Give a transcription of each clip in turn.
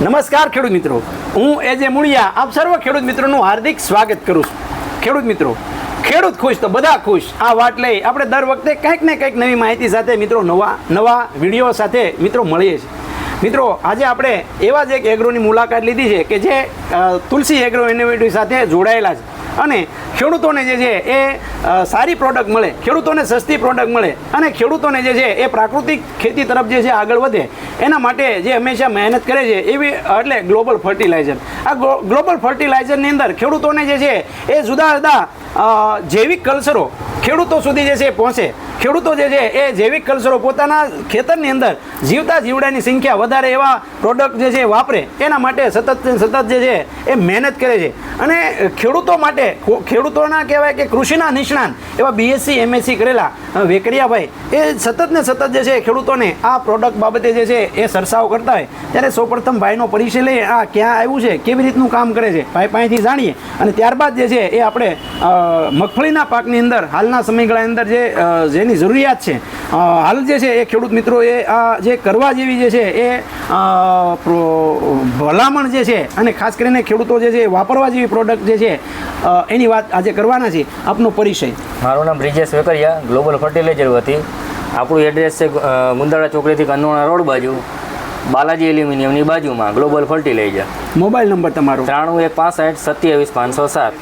નમસ્કાર ખેડૂત મિત્રો. હું એ મૂળિયા મુળિયા આપ સર્વ ખેડૂત મિત્રોનું હાર્દિક સ્વાગત કરું છું. ખેડૂત મિત્રો, ખેડૂત ખુશ તો બધા ખુશ. આ વાત લઈ આપણે દર વખતે કંઈક ને કંઈક નવી માહિતી સાથે મિત્રો નવા નવા વીડિયો સાથે મિત્રો મળીએ છીએ. મિત્રો, આજે આપણે એવા જ એક એગ્રોની મુલાકાત લીધી છે કે જે તુલસી એગ્રો ઇનોવેટિવ સાથે જોડાયેલા છે. અને ખેડૂતોને જે છે એ સારી પ્રોડક્ટ મળે, ખેડૂતોને સસ્તી પ્રોડક્ટ મળે અને ખેડૂતોને જે છે એ પ્રાકૃતિક ખેતી તરફ જે છે આગળ વધે. એના માટે જે હંમેશા મહેનત કરે છે એવી, એટલે ગ્લોબલ ફર્ટિલાઇઝર આ ગ્લો- ગ્લોબલ ફર્ટિલાઇઝરની અંદર ખેડૂતોને જે છે એ જુદા જુદા જૈવિક કલ્ચરો ખેડૂતો સુધી જે છે પહોંચે. ખેડૂતો જે છે એ જૈવિક કલ્ચરો પોતાના ખેતરની અંદર જીવતા જીવડાની સંખ્યા વધારે એવા પ્રોડક્ટ જે છે વાપરે એના માટે સતત સતત જે છે એ મહેનત કરે છે. અને ખેડૂતો માટે ખેડૂતોના કહેવાય કે કૃષિના નિષ્ણાંત એવા બીએસસી એમએસસી કરેલા વેકરિયાભાઈ એ સતત ને સતત જે છે ખેડૂતોને આ પ્રોડક્ટ બાબતે જે છે એ સરસાવ કરતા હોય. ત્યારે સૌપ્રથમ ભાઈનો પરિચય લઈએ આ ક્યાં આવ્યું છે કેવી રીતનું કામ કરે છે ભાઈ પાસેથી જાણીએ. અને ત્યારબાદ જે છે એ આપણે મગફળીના પાકની અંદર હાલના સમયગાળાની અંદર જે અ, જેની જરૂરિયાત છે. હાલ જે છે એ ખેડૂત મિત્રો એ આ જે કરવા જેવી જે છે એ ભલામણ જે છે અને ખાસ કરીને ખેડૂતો જે છે એ વાપરવા જેવી પ્રોડક્ટ જે છે એની વાત આજે કરવાના છે. આપનો પરિચય. મારું નામ બ્રિજેશ વેકરિયા ગ્લોબલ ફર્ટિલાઇઝર વતી. આપણું એડ્રેસ છે મુંદાળા ચોકડીથી કંદોણા રોડ બાજુ બાલાજી એલ્યુમિનિયમની બાજુમાં ગ્લોબલ ફર્ટિલાઇઝર મોબાઈલ નંબર તમારો. ત્રાણું એક પાસઠ સત્યાવીસ પાંચસો સાત.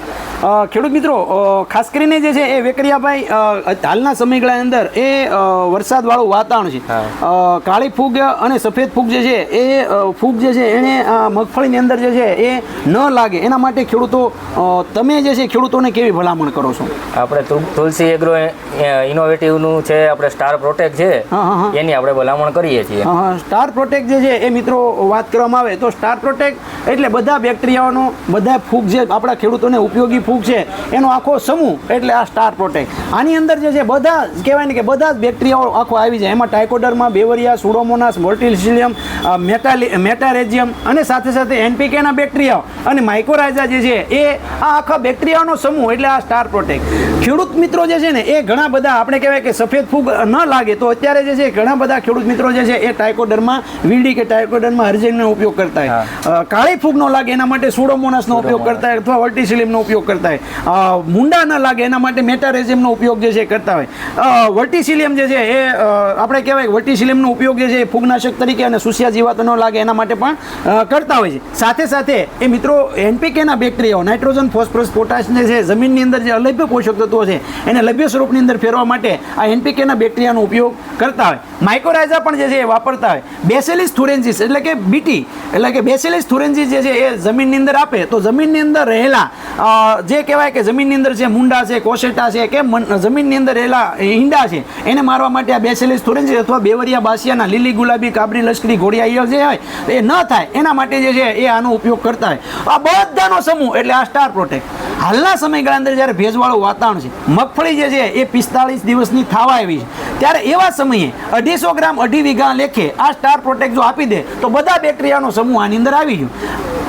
ખેડૂત મિત્રો ખાસ કરીને જે છે એ વેકરિયાભાઈ હાલના સમયગાળાની અંદર એ વરસાદવાળું વાતાવરણ છે. કાળી ફૂગ અને સફેદ ફૂગ જે છે એ ફૂગ જે છે એને મગફળીની અંદર જે છે એ ન લાગે. એના માટે ખેડૂતો તમે જે છે ખેડૂતોને કેવી ભલામણ કરો છો? આપણે તુલસી એગ્રો ઇનોવેટિવનું છે આપણે સ્ટાર પ્રોટેક્ટ છે. એની આપણે ભલામણ કરીએ છીએ. સ્ટાર પ્રોટેક્ટ જે છે એ મિત્રો વાત કરવામાં આવે તો સ્ટાર પ્રોટેક્ટ એટલે બધા બેક્ટેરિયાઓનો બધા ફૂગ જે આપણા ખેડૂતોને ઉપયોગી ફૂગ છે, એનો આખો સમૂહ, એટલે આ સ્ટાર પ્રોટેક્ટ આની અંદર જે છે, બધા જ કહેવાય ને કે બધા જ બેક્ટેરિયાઓ આખો આવી જાય. એમાં ટાઇકોડરમાં બેવરિયા સુડોમોનાસ મોર્ટિલિસિલિયમ મેટાલી મેટારેજિયમ અને સાથે સાથે એનપીકેના બેક્ટેરિયાઓ અને માઇકોરાઇઝા જે છે, એ આ આખા બેક્ટેરિયાનો સમૂહ, એટલે આ સ્ટાર પ્રોટેક્ટ ખેડૂત મિત્રો જે છે ને એ ઘણા બધા આપણે કહેવાય કે સફેદ ફૂગ ન લાગે તો અત્યારે જે છે ઘણા બધા ખેડૂત મિત્રો જે છે એ ટાઇકોડરમાં વીડી કે ટાઇકોડરમાં હર્જેનનો ઉપયોગ કરતા હોય કાળી ફૂગ ન લાગે એના માટે સુડોમોનાસનો ઉપયોગ કરતા હોય અથવા વર્ટિસિલિમનો ઉપયોગ કરતા હોય મુંડા ન લાગે એના માટે મેટારેઝિમનો ઉપયોગ જે છે કરતા હોય. વર્ટિસિલિયમ જે છે એ આપણે કહેવાય વર્ટિસિલિયમનો ઉપયોગ જે છે એ ફૂગનાશક તરીકે અને સુસિયા જીવાતો ન લાગે એના માટે પણ કરતા હોય છે. સાથે સાથે એ મિત્રો એનપીકેના બેક્ટેરિયાઓ નાઇટ્રોજન ફોસ્ફરસ પોટાશ જે છે જમીનની અંદર જે અલભ્ય પોષક તત્વો છે. એને લભ્ય સ્વરૂપની અંદર ફેરવા માટે આ એનપીકેના બેક્ટેરિયાનો ઉપયોગ કરતા હોય. માઇક્રોરાઇઝા પણ જે છે એ વાપરતા હોય. બેસેલિસ થુરેન્સિસ એટલે કે બીટી એટલે કે બેસેલિસ થુરેન્સિસ જે છે એ જમીનની અંદર આપે. તો જમીનની અંદર રહેલા જે કહેવાય કે જમીનની અંદર જે મુંડા છે, કોશેટા છે, કે જમીનની અંદર રહેલા ઈંડા છે, એને મારવા માટે આ બેસેલિસ થુરેન્સિસ અથવા બેવરિયા બાસિયાના લીલી ગુલાબી, કાબરી, લશ્કરી ઘોડિયા જે હોય, એ ન થાય. એના માટે જે છે એ આનો ઉપયોગ કરતા હોય. આ બધાનો સમૂહ, એટલે આ સ્ટાર પ્રોટેક્ટ. હાલના સમયગાળા અંદર જ્યારે ભેજવાળું વાતાવરણ છે મગફળી જે છે, એ પિસ્તાળીસ દિવસની થાવા આવી છે. ત્યારે એવા સમયે અઢીસો ગ્રામ અઢી વીઘા લેખે આ સ્ટાર પ્રોટેક્ટ જો આપી દે, તો બધા બેક્ટેરિયાનો સમૂહ આની અંદર આવી ગયો.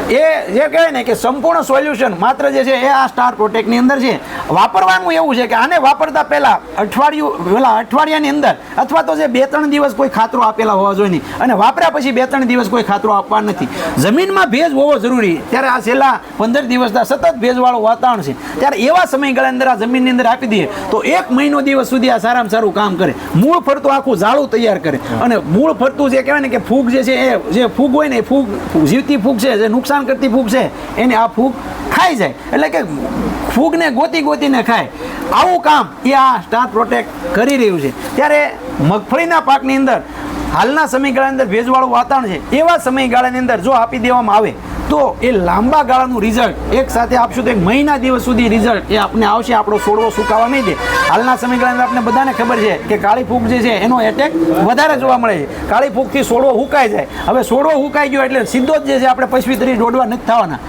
એ જે કહેવાય ને કે સંપૂર્ણ સોલ્યુશન માત્ર જે છે, એ આ સ્ટાર પ્રોટેક્ટની અંદર છે. વાપરવાનું એવું છે કે આને વાપરતા પહેલા અઠવાડિયું, પેલા અઠવાડિયાની અંદર અથવા તો જે બે ત્રણ દિવસ કોઈ ખાતરો આપેલા હોવા જોઈએ નહીં. અને વાપર્યા પછી બે ત્રણ દિવસ કોઈ ખાતરો આપવા નથી. જમીનમાં ભેજ હોવો જરૂરી. ત્યારે આ છેલ્લા પંદર દિવસના સતત ભેજવાળું વાતાવરણ છે. ત્યારે એવા સમયગાળા અંદર આ જમીનની અંદર આપી દઈએ તો એક મહિનો દિવસ સુધી આ સારામાં સારું કામ કરે. મૂળ ફરતું આખું ઝાડું તૈયાર કરે. અને મૂળ ફરતું જે કહેવાય ને કે ફૂગ જે છે એ, જે ફૂગ હોય ને એ ફૂગ, જીવતી ફૂગ છે, જે નુકસાન કરતી ફૂગ છે, એને આ ફૂગ ખાઈ જાય. એટલે કે ફૂગને ગોતી ગોતીને ખાય. આવું કામ એ આ સ્ટાર પ્રોટેક્ટ કરી રહ્યું છે. ત્યારે મગફળીના પાકની અંદર, હાલના સમયગાળાની અંદર ભેજવાળું વાતાવરણ છે. એવા સમયગાળાની અંદર જો આપી દેવામાં આવે, તો એ લાંબા ગાળાનું રિઝલ્ટ એક સાથે આપશું તો એક મહિના દિવસ સુધી રિઝલ્ટ એ આપણે આવશે. આપણો છોડવો સુકાવા નહીં દે. હાલના સમયગાળાની આપણે બધાને ખબર છે કે કાળી ફૂગ જે છે, એનો એટેક વધારે જોવા મળે છે. કાળી ફૂગથી છોડવો હુકાઈ જાય. હવે છોડવો હુકાઈ ગયો એટલે સીધો જ જે છે, આપણે પશવી તરી દોડવા નથી થવાના.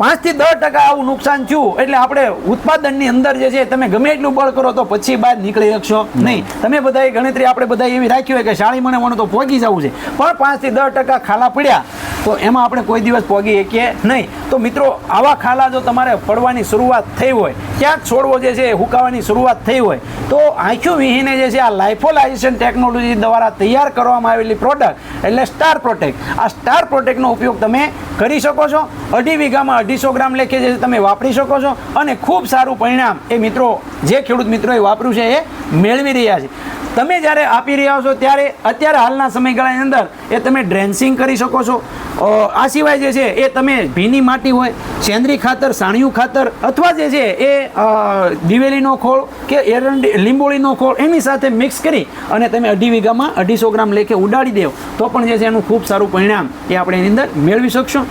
પાંચથી દસ ટકા આવું નુકસાન થયું, એટલે આપણે ઉત્પાદનની અંદર જે છે, તમે ગમે એટલું બળ કરો તો પછી બહાર નીકળી શકશો નહીં. તમે બધા ગણતરી આપણે બધા એવી રાખી હોય કે શાળી મને મને તો પહોંચી જવું છે. પણ પાંચથી દસ ટકા ખાલા પડ્યા તો એમાં આપણે કોઈ દિવસ પોગી શકીએ નહીં. તો મિત્રો, આવા ખાલા જો તમારે પડવાની શરૂઆત થઈ હોય, ક્યાંક છોડવો જે છે હુકાવાની શરૂઆત થઈ હોય, તો આંખ્યું વિહીને જે છે આ લાઇફોલાઇઝેશન ટેકનોલોજી દ્વારા તૈયાર કરવામાં આવેલી પ્રોડક્ટ એટલે સ્ટાર પ્રોટેક્ટ આ સ્ટાર પ્રોટેક્ટનો ઉપયોગ તમે કરી શકો છો. અઢી વીઘામાં અઢીસો ગ્રામ લેખે જે તમે વાપરી શકો છો. અને ખૂબ સારું પરિણામ એ મિત્રો, જે ખેડૂત મિત્રોએ વાપર્યું છે એ મેળવી રહ્યા છે. તમે જ્યારે આપી રહ્યા છો ત્યારે, અત્યારે હાલના સમયગાળાની અંદર એ તમે ડ્રેન્સિંગ કરી શકો છો. આ સિવાય જે છે, એ તમે ભીની માટી હોય સેન્દ્રી ખાતર, સાણિયું ખાતર, અથવા જે છે, એ દિવેલીનો ખોળ કે એરંડી, લીંબોળીનો ખોળ, એની સાથે મિક્સ કરી અને તમે અઢી વીઘામાં અઢીસો ગ્રામ લેખે ઉડાડી દેવો તો પણ જે છે, એનું ખૂબ સારું પરિણામ એ આપણે એની અંદર મેળવી શકશો.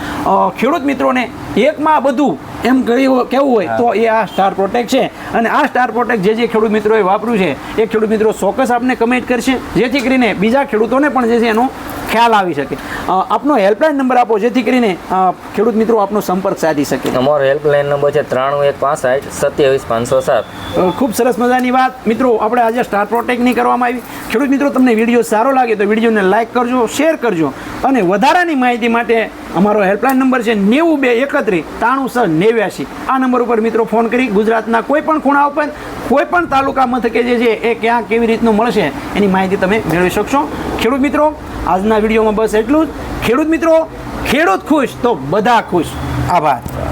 ખેડૂત મિત્રોને એકમાં બધું એમ કહ્યું કેવું હોય તો એ આ સ્ટાર પ્રોટેક્ટ છે. અને આ સ્ટાર પ્રોટેક્ટ જે જે ખેડૂત મિત્રોએ વાપર્યું છે, એ ખેડૂત મિત્રો ચોક્કસ આપને કમેન્ટ કરશે. જેથી કરીને બીજા ખેડૂતોને પણ જે છે, એનો ખ્યાલ આવી શકે. આપનો હેલ્પલાઇન નંબર આપો જેથી કરીને ખેડૂત મિત્રો આપનો સંપર્ક સાધી શકે. અમારો હેલ્પલાઇન નંબર છે ત્રાણું એક પાસઠ સત્યાવીસ પાંચસો સાત. ખૂબ સરસ મજાની વાત. મિત્રો આપણે આજે સ્ટાર પ્રોટેક્ટની કરવામાં આવી. ખેડૂત મિત્રો તમને વીડિયો સારો લાગે તો વિડીયોને લાઇક કરજો શેર કરજો. અને વધારાની માહિતી માટે અમારો હેલ્પલાઇન નંબર છે નેવું બે એકત્રીસ ત્રાણું છ નેવ્યાસી આ નંબર ઉપર મિત્રો ફોન કરી ગુજરાતના કોઈ પણ ખૂણા ઉપર, કોઈ પણ તાલુકા મથકે જે છે એ ક્યાં કેવી રીતનું મળશે એની માહિતી તમે મેળવી શકશો. ખેડૂત મિત્રો, આજના વિડીયોમાં બસ એટલું જ. ખેડૂત મિત્રો, ખેડૂત ખુશ તો બધા ખુશ. આભાર.